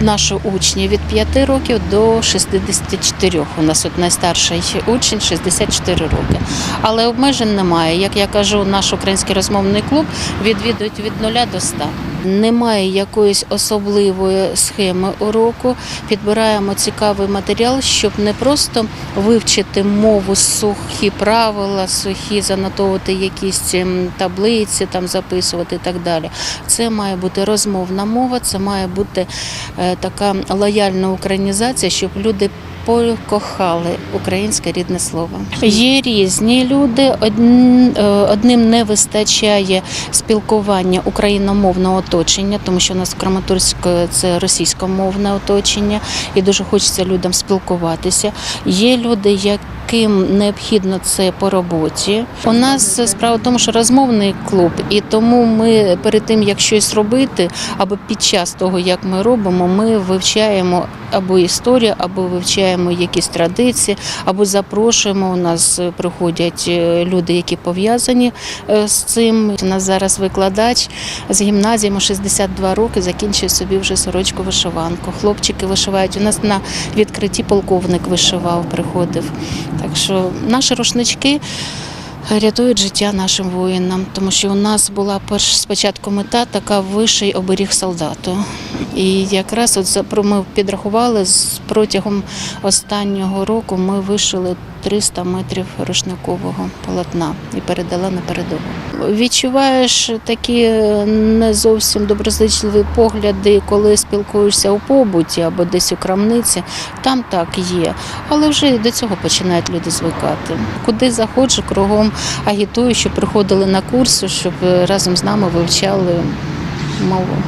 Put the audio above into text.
Наші учні від 5 років до 64. У нас от найстарший учень 64 роки. Але обмежень немає. Як я кажу, наш український розмовний клуб відвідують від 0 до 100. Немає якоїсь особливої схеми уроку. Підбираємо цікавий матеріал, щоб не просто вивчити мову, сухі правила, сухі занотовувати якісь ем, таблиці, там записувати і так далі. Це має бути розмовна мова, це має бути е, така лояльна українізація, щоб люди покохали українське рідне слово. Є різні люди. Е, Одним не вистачає спілкування україномовного оточення, тому що у нас в це російськомовне оточення, і дуже хочеться людям спілкуватися. Є люди, яким необхідно це по роботі. У нас справа в тому, що розмовний клуб, і тому ми перед тим, як щось робити, або під час того, як ми робимо, ми вивчаємо або історію, або вивчаємо якісь традиції, або запрошуємо. У нас е, приходять е, люди, які пов'язані е, з цим. У нас зараз викладач з гімназії, йому 62 роки, закінчує собі вже сорочку вишиванку. Хлопчики вишивають. У нас на відкритті полковник вишивав, приходив. Так що наші рушнички. Рятують життя нашим воїнам, тому що у нас була спочатку мета така вищий оберіг солдату. І якраз от ми підрахували протягом останнього року ми вишили 300 метрів рушникового полотна і передала на передову. Відчуваєш такі е, не зовсім доброзичливі погляди, коли спілкуєшся у побуті або десь у крамниці. Там так є, але вже до цього починають люди звикати. Куди заходжу, кругом агітую, щоб приходили на курси, щоб разом з нами вивчали мову.